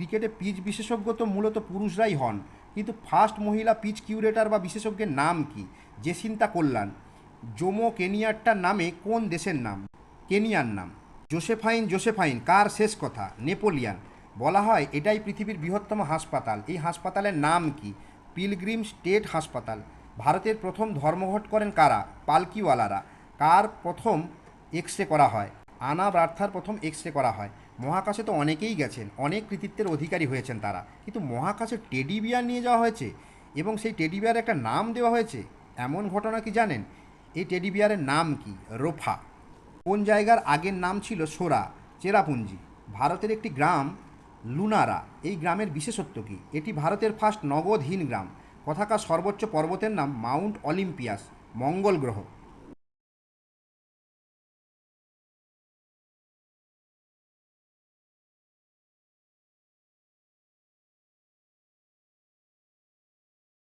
ক্রিকেটে পিচ বিশেষজ্ঞ তো মূলত পুরুষরাই হন। কিন্তু ফার্স্ট মহিলা পিচ কিউরেটার বা বিশেষজ্ঞের নাম কি? জেসিন্তা কল্যাণ। জোমো কেনিয়ারটার নামে কোন দেশের নাম? কেনিয়ার নাম। জোসেফাইন জোসেফাইন, কার শেষ কথা? নেপোলিয়ান। বলা হয় এটাই পৃথিবীর বৃহত্তম হাসপাতাল। এই হাসপাতালের নাম কি? পিলগ্রিম স্টেট হাসপাতাল। ভারতের প্রথম ধর্মঘট করেন কারা? পালকিওয়ালারা। কার প্রথম এক্স রে করা হয়? আনা ব্রার্থার প্রথম এক্স রে করা হয়। মহাকাশে তো অনেকেই গেছেন, অনেক কৃতিত্বের অধিকারী হয়েছেন তারা। কিন্তু মহাকাশে টেডি বিয়ার নিয়ে যাওয়া হয়েছে এবং সেই টেডি বিয়ারের একটা নাম দেওয়া হয়েছে। এমন ঘটনা কি জানেন? এই টেডি বিয়ারের নাম কি? রোফা। কোন জায়গার আগের নাম ছিল সোরা? চেরাপুঞ্জি। ভারতের একটি গ্রাম, লুনারা। এই গ্রামের বিশেষত্ব কী? এটি ভারতের ফার্স্ট নগদহীন গ্রাম। কথাকার সর্বোচ্চ পর্বতের নাম মাউন্ট অলিম্পিয়াস, মঙ্গল গ্রহ।